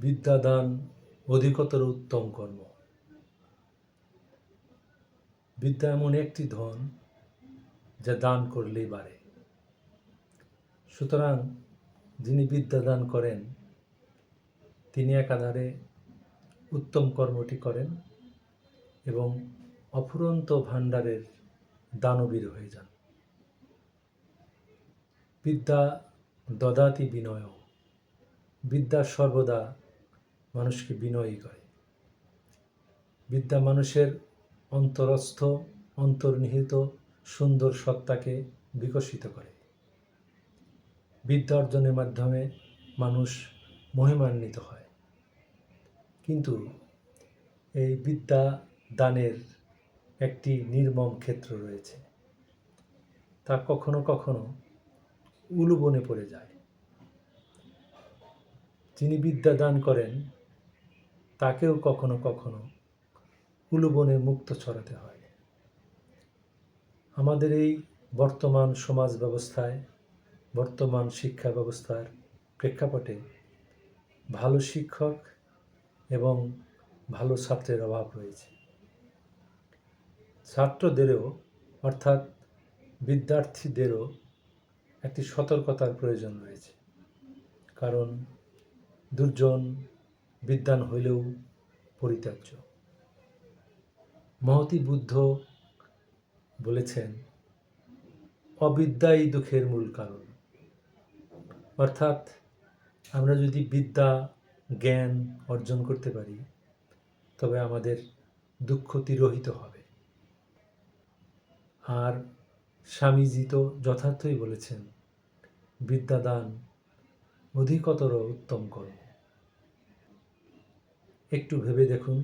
বিদ্যাদান অধিকতর উত্তম কর্ম। বিদ্যা এমন একটি ধন যা দান করলেই বাড়ে। সুতরাং যিনি বিদ্যা দান করেন, তিনি একাধারে উত্তম কর্মটি করেন এবং অফুরন্ত ভাণ্ডারের দানবীর হয়ে যান। বিদ্যা দদাতি বিনয় বিদ্যা সর্বদা মানুষকে বিনয়ী করে। বিদ্যা মানুষের অন্তরস্থ, অন্তর্নিহিত, সুন্দর সত্তাকে বিকশিত করে। বিদ্যা অর্জনের মাধ্যমে মানুষ মহিমান্বিত হয়। কিন্তু এই বিদ্যা দানের একটি নির্মম ক্ষেত্র রয়েছে। তা কখনো কখনো উলুবনে পড়ে যায়। যিনি বিদ্যা দান করেন, তাকেও কখনো কখনো উলুবনে মুক্ত ছড়াতে হয়। আমাদের এই বর্তমান সমাজ ব্যবস্থায়, বর্তমান শিক্ষা ব্যবস্থার প্রেক্ষাপটে ভালো শিক্ষক এবং ভালো ছাত্রের অভাব রয়েছে। ছাত্রদেরও, অর্থাৎ বিদ্যার্থীদেরও একটি সতর্কতার প্রয়োজন রয়েছে। কারণ দুর্জন বিদ্যান হইলেও পরিত্যাজ্য। মহতি বুদ্ধ বলেছেন, অবিদ্যাই দুঃখের মূল কারণ। অর্থাৎ আমরা যদি বিদ্যা, জ্ঞান অর্জন করতে পারি, তবে আমাদের দুঃখ তিরোহিত হবে। আর স্বামীজি তো যথার্থই বলেছেন, বিদ্যাদান অধিকতর উত্তম করে। একটু ভেবে দেখুন।